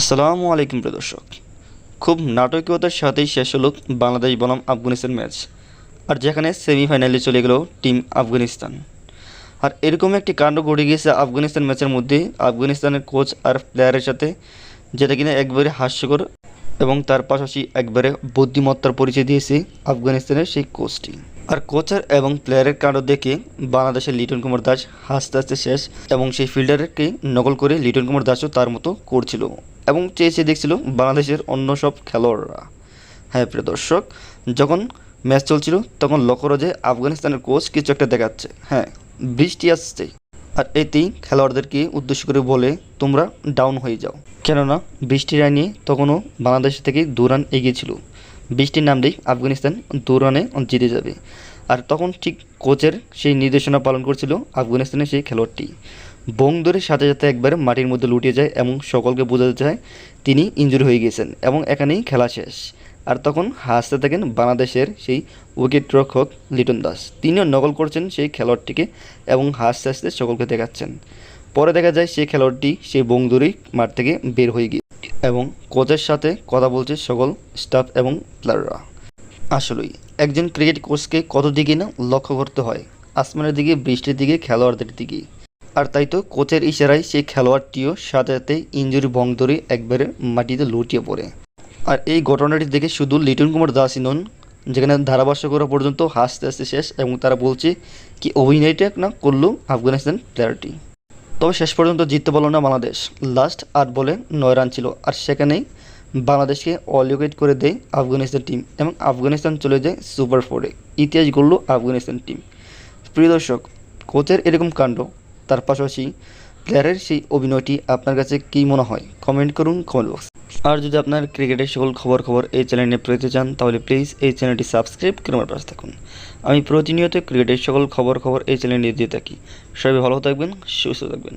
আসসালামু আলাইকুম প্রিয় দর্শক। খুব নাটকীয়তার সাথেই শেষ হলো বাংলাদেশ বনাম আফগানিস্তান ম্যাচ। আর যেখানে সেমিফাইনালে চলে গেল টিম আফগানিস্তান। আর এরকম একটি কাণ্ড ঘটে গিয়েছে আফগানিস্তান ম্যাচের মধ্যে। আফগানিস্তানের কোচ আর প্লেয়ারের সাথে, যেটা কিনা একবারে হাস্যকর এবং তার পাশাপাশি একবারে বুদ্ধিমত্তার পরিচয় দিয়েছে আফগানিস্তানের সেই কোচটি। আর কোচার এবং প্লেয়ারের কাণ্ড দেখে বাংলাদেশের লিটন কুমার দাস হাসতে হাসতে শেষ এবং সেই ফিল্ডারকে নকল করে লিটন কুমার দাসও তার মতো করছিল। এবং চেয়ে চেয়ে দেখছিল বাংলাদেশের অন্য সব খেলোয়াড়রা। হ্যাঁ প্রিয় দর্শক, যখন ম্যাচ চলছিল, তখন লক্ষ্য যায় আফগানিস্তানের কোচ কিছু একটা দেখাচ্ছে। হ্যাঁ বৃষ্টি আসছে। আর এতেই খেলোয়াড়দেরকে উদ্দেশ্য করে বলে, তোমরা ডাউন হয়ে যাও। কেননা, বৃষ্টির আইনে তখনও বাংলাদেশ থেকে দু রান এগিয়ে ছিল। বৃষ্টির নামলেই আফগানিস্তান দু রানে জিতে যাবে। আর তখন ঠিক কোচের সেই নির্দেশনা পালন করছিল আফগানিস্তানের সেই খেলোয়াড়টি। বোং ধরে সাথে সাথে একবার মাটির মধ্যে লুটিয়ে যায় এবং সকলকে বোঝাতে চায় তিনি ইনজুরি হয়ে গেছেন এবং এখানেই খেলা শেষ। আর তখন হাসতে থাকেন বাংলাদেশের সেই উইকেট রক্ষক লিটন দাস। তিনিও নকল করছেন সেই খেলোয়াড়টিকে এবং হাসতে হাসতে সকলকে দেখাচ্ছেন। পরে দেখা যায় সেই খেলোয়াড়টি সেই বোং ধরেই মাঠ থেকে বের হয়ে গিয়ে এবং কোচের সাথে কথা বলছে সকল স্টাফ এবং প্লেয়াররা আসলেই, একজন ক্রিকেট কোচকে কত দিকে না লক্ষ্য করতে হয়? আসমানের দিকে, বৃষ্টির দিকে, খেলোয়াড়দের দিকে। আর তাই তো কোচের ইশারায় সেই খেলোয়াড়টিও সাথে সাথে ইঞ্জুরি ভং ধরে একবারে মাটিতে লুটিয়ে পড়ে। আর এই ঘটনাটি দেখে শুধু লিটন কুমার দাসই নন, যেখানে ধারাভাষ্য করা পর্যন্ত হাসতে হাসতে শেষ এবং তারা বলছে কি অভিনয়টা না করল আফগানিস্তান প্লেয়ারটি। তবে শেষ পর্যন্ত জিততে পারল না বাংলাদেশ। লাস্ট আট বলে নয় রান ছিল আর সেখানেই বাংলাদেশকে অল করে দেয় আফগানিস্তান টিম এবং আফগানিস্তান চলে যায় সুপার ফোরে। ইতিহাস গড়ল আফগানিস্তান টিম। প্রিয় দর্শক, কোচের এরকম কাণ্ড তার পাশাপাশি প্লেয়ারের সেই অভিনয়টি আপনার কাছে কী মনে হয়? কমেন্ট করুন কমেন্ট বক্স আর যদি আপনার ক্রিকেটের সকল খবর খবর এই চ্যানেলে পেতে চান, তাহলে প্লিজ এই চ্যানেলটি সাবস্ক্রাইব করে আমার পাশে থাকুন। আমি প্রতিনিয়ত ক্রিকেটের সকল খবর খবর এই চ্যানেলে দিয়ে থাকি। সবাই ভালো থাকবেন, সুস্থ থাকবেন।